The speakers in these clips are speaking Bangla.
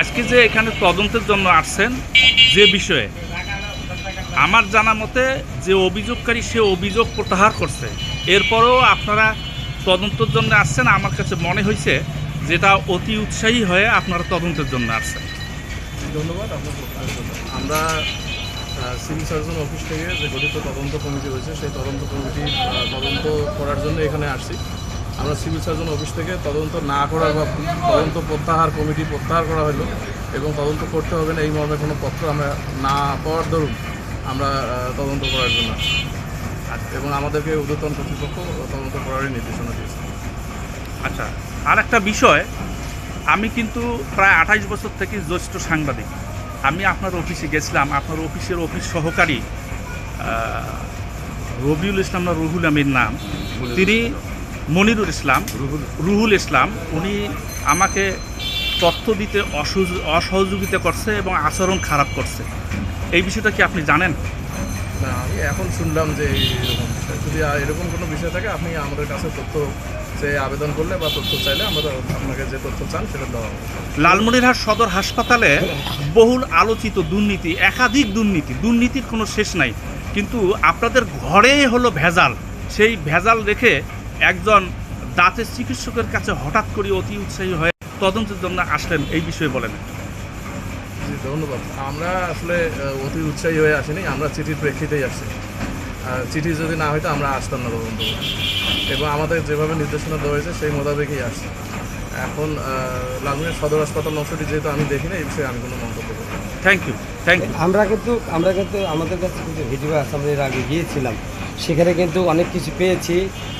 আজকে যে এখানে তদন্তের জন্য আসছেন যে বিষয়ে? আমার জানা মতে যে অভিযোগকারী সে অভিযোগ প্রত্যাহার করছে। এরপরেও আপনারা তদন্তের জন্য আসছেন। আমার কাছে মনে হয়েছে যেটা অতি উৎসাহী হয়ে আপনারা তদন্তের জন্য আসছেন। ধন্যবাদ আমরা সিভিল সার্জন অফিস থেকে যে গঠিত তদন্ত কমিটি হয়েছে সেই তদন্ত কমিটির আহ, তদন্ত করার জন্য এখানে আসছি। আমরা সিভিল সার্জন অফিস থেকে তদন্ত না করার বা তদন্ত প্রত্যাহার কমিটি প্রত্যাহার করা হলো এবং তদন্ত করতে হবে না এই মর্মে কোনো পত্র আমরা না পাওয়ার দরুন আমরা তদন্ত করার জন্য এবং আমাদেরকে ঊর্ধ্বতন কর্তৃপক্ষ তদন্ত করারই নির্দেশনা দিয়েছে। আচ্ছা আর একটা বিষয় আমি কিন্তু প্রায় আঠাইশ বছর থেকে জ্যেষ্ঠ সাংবাদিক। আমি আপনার অফিসে গেছিলাম আপনার অফিসের অফিস সহকারী রবিউল ইসলাম না রুহুল আমির নাম তিনি মনিরুল ইসলাম রুহুল ইসলাম। উনি আমাকে তথ্য দিতে অসহযোগ- অসহযোগিতা করছে এবং আচরণ খারাপ করছে। এই বিষয়টা কি আপনি জানেন? না আমি এখন শুনলাম যে এরকম বিষয়। যদি এরকম কোনো বিষয় থাকে আপনি আমাদের কাছে তথ্য যে আবেদন করলে বা তথ্য চাইলে আমরা আপনাকে যে তথ্য চান সেটা দেওয়া হবে। লালমনিরহাট সদর হাসপাতালে বহুল আলোচিত দুর্নীতি একাধিক দুর্নীতি। দুর্নীতির কোনো শেষ নাই। কিন্তু আপনাদের ঘরে হলো ভেজাল। সেই ভেজাল রেখে একজন দাঁতের চিকিৎসকের কাছে হঠাৎ করে অতি উৎসাহী হয়ে তদন্তের জন্য আসলেন এই বিষয়ে বলেন। জি ধন্যবাদ। আমরা আসলে অতি উৎসাহী হয়ে আসিনি আমরা চিঠির প্রেক্ষিতেই আসছি। আর চিঠি যদি না হয়তো আমরা আসতাম না তদন্ত এবং আমাদের যেভাবে নির্দেশনা দেওয়া হয়েছে সেই মোতাবেকই আসছি। এখন লালমিনের সদর হাসপাতাল অংশটি যেহেতু আমি দেখি না এই বিষয়ে আমি কোনো মন্তব্য করব থ্যাংক ইউ থ্যাংক ইউ আমরা কিন্তু আমরা কিন্তু আমাদের কাছে কিন্তু ভিডিও আছে আমরা এর আগে গিয়েছিলাম। সেখানে কিন্তু অনেক কিছু পেয়েছি,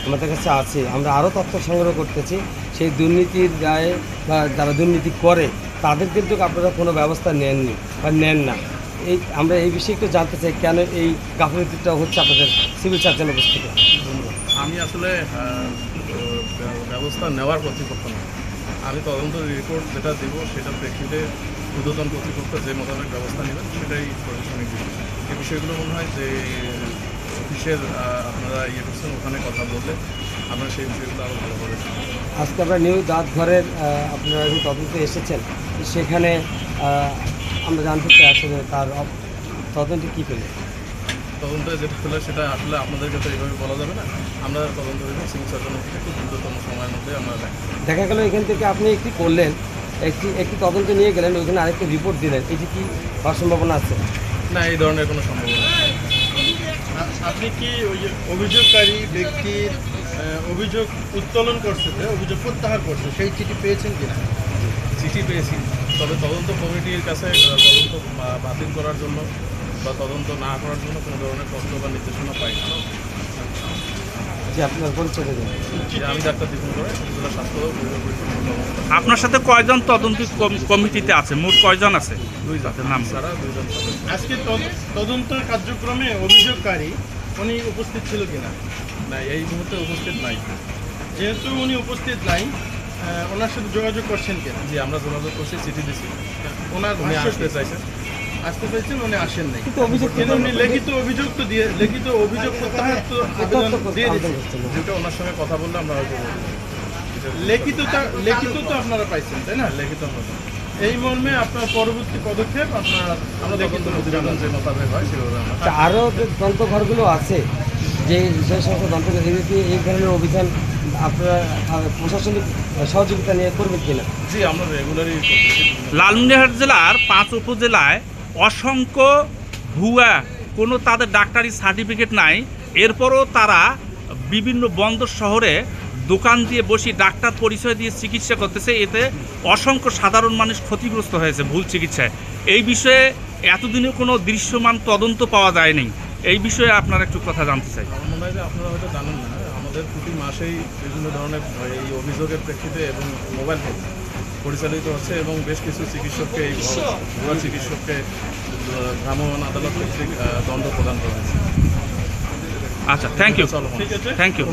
আমাদের কাছে আছে। আমরা আরও তথ্য সংগ্রহ করতেছি। সেই দুর্নীতির গায়ে বা যারা দুর্নীতি করে, তাদের কিন্তু আপনারা কোনো ব্যবস্থা নেননি বা নেন না। এই আমরা এই বিষয়ে একটু জানতে চাই, কেন এই গাফিলতিটা হচ্ছে আপনাদের সিভিল সার্জন অফিস থেকে? আমি আসলে ব্যবস্থা নেওয়ার কর্তৃপক্ষ না। আমি তদন্ত রিপোর্ট যেটা দিব, সেটার প্রেক্ষিতে ঊর্ধ্বতন কর্তৃপক্ষ যে মোতাবেক ব্যবস্থা নেবেন, সেটাই প্রশাসনিক বিষয় এই বিষয়গুলো মনে হয় যে অফিসের আপনারা ইয়ে করছেন ওখানে কথা বললে আমরা সেই বিষয়গুলো আরও ভালোভাবে জানব। আজকে আমরা নিউ দাঁতঘরের আহ, আপনারা যে তদন্তে এসেছেন সেখানে আমরা জানতে চাই আসলে তার তদন্তে কী পেলেন তদন্তে যেটা হলে সেটা আসলে আপনাদেরকে তো এইভাবে বলা যাবে না। আমরা তদন্ত সিভিল সার্জন খুব দ্রুততম সময়ের মধ্যে আমরা দেখ গেল এখান থেকে আপনি একটি করলেন একটি একটি তদন্ত নিয়ে গেলেন ওইখানে আরেকটি রিপোর্ট দিলেন এটি কি হওয়ার সম্ভাবনা আছে? না এই ধরনের কোনো সম্ভাবনা আপনি কি ওই অভিযোগকারী ব্যক্তির অভিযোগ উত্তোলন করছে অভিযোগ প্রত্যাহার করছে, সেই চিঠি পেয়েছেন কিনা? চিঠি পেয়েছি। তবে তদন্ত কমিটির কাছে তদন্ত বাতিল করার জন্য বা তদন্ত না করার জন্য কোনো ধরনের তথ্য বা নির্দেশনা পাই না যে আপনার পরিচয় দেবেন যে। আমি ডাক্তার দীপন করে স্বাস্থ্য পরিবার পরিষদ কর্মকর্তা। আপনার সাথে কয়জন তদন্ত কমিটিতে আছে? মোট কয়জন আছে? দুই জাতের নাম দুইজন আজকে তদ- তদন্ত কার্যক্রমে অভিযোগকারী উনি উপস্থিত ছিল কিনা? না এই মুহূর্তে উপস্থিত নাই। যেহেতু উনি উপস্থিত নাই ওনার সাথে যোগাযোগ করছেন কিনা? জি আমরা যোগাযোগ করছি চিঠি দিছি। ওনার উনি ভাষ্য আসতে চাইছেন। আসতে চাইছেন উনি আসেন নাই। কিন্তু অভিযোগ কিন্তু উনি লিখিত অভিযোগ তো দিয়ে লিখিত অভিযোগ প্রত্যাহার তো আবেদন দিয়ে আবেদন না। যেটা ওনার সঙ্গে কথা বললে আমরা হয়তো লিখিত লিখিত তো আপনারা পাইছেন তাই না? লিখিত এই মর্মে আপনার পরবর্তী পদক্ষেপ আপনারা আমরা তদন্ত যে মোতাবেক হয় সেভাবে আমরা আচ্ছা আরও যে দন্তঘরগুলো আছে যে সেই সমস্ত এই ধরনের অভিযান আপনারা প্রশাসনিক সহযোগিতা নিয়ে করবেন কিনা? জি আমরা রেগুলারই লালমনিরহাট জেলার পাঁচ উপজেলায় অসংখ্য ভুয়া, কোনো তাদের ডাক্তারি সার্টিফিকেট নাই। এরপরও তারা বিভিন্ন বন্দর শহরে দোকান দিয়ে বসি ডাক্তার পরিচয় দিয়ে চিকিৎসা করতেছে। এতে অসংখ্য সাধারণ মানুষ ক্ষতিগ্রস্ত হয়েছে ভুল চিকিৎসায়। এই বিষয়ে এতদিনে কোনো দৃশ্যমান তদন্ত পাওয়া যায়নি। এই বিষয়ে আপনার একটু কথা জানতে চাই। আপনারা হয়তো জানেন না, আমাদের প্রতি মাসেই বিভিন্ন ধরনের এই অভিযোগের প্রেক্ষিতে এবং মোবাইল ফোন পরিচালিত হচ্ছে এবং বেশ কিছু চিকিৎসককে এই ভুয়া- চিকিৎসককে ভ্রাম্যমান ভ্রাম্যমাণ আদালত কর্তৃক দণ্ড প্রদান করা হয়েছে। আচ্ছা থ্যাংক ইউ থ্যাংক ইউ